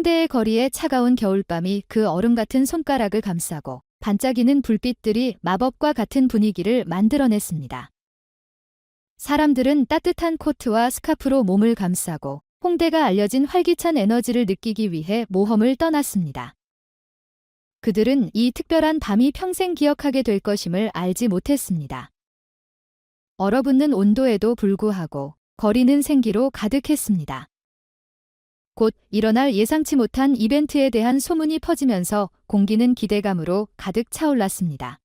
홍대의 거리에 차가운 겨울밤이 그 얼음 같은 손가락을 감싸고 반짝이는 불빛들이 마법과 같은 분위기를 만들어냈습니다. 사람들은 따뜻한 코트와 스카프로 몸을 감싸고 홍대가 알려진 활기찬 에너지를 느끼기 위해 모험을 떠났습니다. 그들은 이 특별한 밤이 평생 기억하게 될 것임을 알지 못했습니다. 얼어붙는 온도에도 불구하고 거리는 생기로 가득했습니다. 곧 일어날 예상치 못한 이벤트에 대한 소문이 퍼지면서 공기는 기대감으로 가득 차올랐습니다.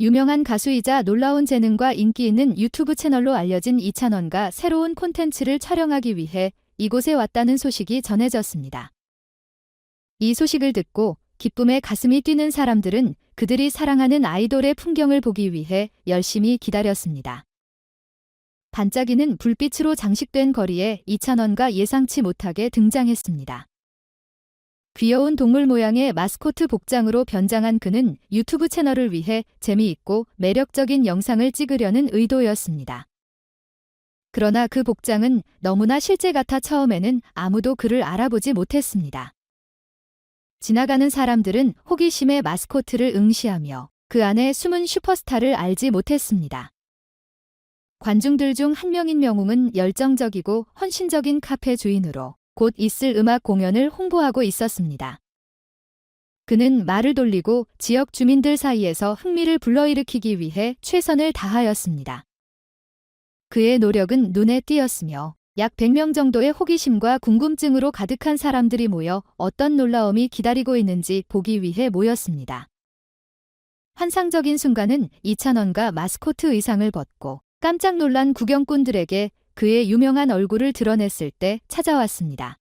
유명한 가수이자 놀라운 재능과 인기 있는 유튜브 채널로 알려진 이찬원가 새로운 콘텐츠를 촬영하기 위해 이곳에 왔다는 소식이 전해졌습니다. 이 소식을 듣고 기쁨에 가슴이 뛰는 사람들은 그들이 사랑하는 아이돌의 풍경을 보기 위해 열심히 기다렸습니다. 반짝이는 불빛으로 장식된 거리에 이찬원가 예상치 못하게 등장했습니다. 귀여운 동물 모양의 마스코트 복장으로 변장한 그는 유튜브 채널을 위해 재미있고 매력적인 영상을 찍으려는 의도였습니다. 그러나 그 복장은 너무나 실제 같아 처음에는 아무도 그를 알아보지 못했습니다. 지나가는 사람들은 호기심에 마스코트를 응시하며 그 안에 숨은 슈퍼스타를 알지 못했습니다. 관중들 중 한 명인 명웅은 열정적이고 헌신적인 카페 주인으로 곧 있을 음악 공연을 홍보하고 있었습니다. 그는 말을 돌리고 지역 주민들 사이에서 흥미를 불러일으키기 위해 최선을 다하였습니다. 그의 노력은 눈에 띄었으며 약 100명 정도의 호기심과 궁금증으로 가득한 사람들이 모여 어떤 놀라움이 기다리고 있는지 보기 위해 모였습니다. 환상적인 순간은 이찬원가 마스코트 의상을 벗고 깜짝 놀란 구경꾼들에게 그의 유명한 얼굴을 드러냈을 때 찾아왔습니다.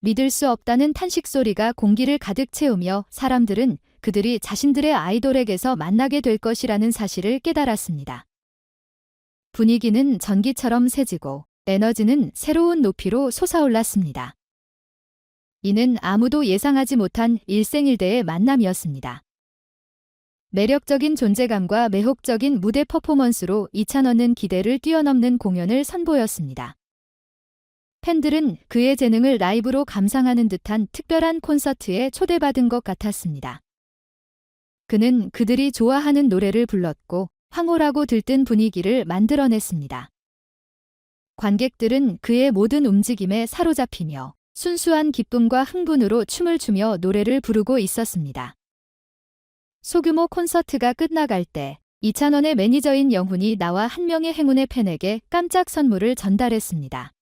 믿을 수 없다는 탄식 소리가 공기를 가득 채우며 사람들은 그들이 자신들의 아이돌에게서 만나게 될 것이라는 사실을 깨달았습니다. 분위기는 전기처럼 세지고 에너지는 새로운 높이로 솟아올랐습니다. 이는 아무도 예상하지 못한 일생일대의 만남이었습니다. 매력적인 존재감과 매혹적인 무대 퍼포먼스로 이찬원은 기대를 뛰어넘는 공연을 선보였습니다. 팬들은 그의 재능을 라이브로 감상하는 듯한 특별한 콘서트에 초대받은 것 같았습니다. 그는 그들이 좋아하는 노래를 불렀고 황홀하고 들뜬 분위기를 만들어냈습니다. 관객들은 그의 모든 움직임에 사로잡히며 순수한 기쁨과 흥분으로 춤을 추며 노래를 부르고 있었습니다. 소규모 콘서트가 끝나갈 때 이찬원의 매니저인 영훈이 나와 한 명의 행운의 팬에게 깜짝 선물을 전달했습니다.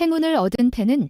행운을 얻은 팬은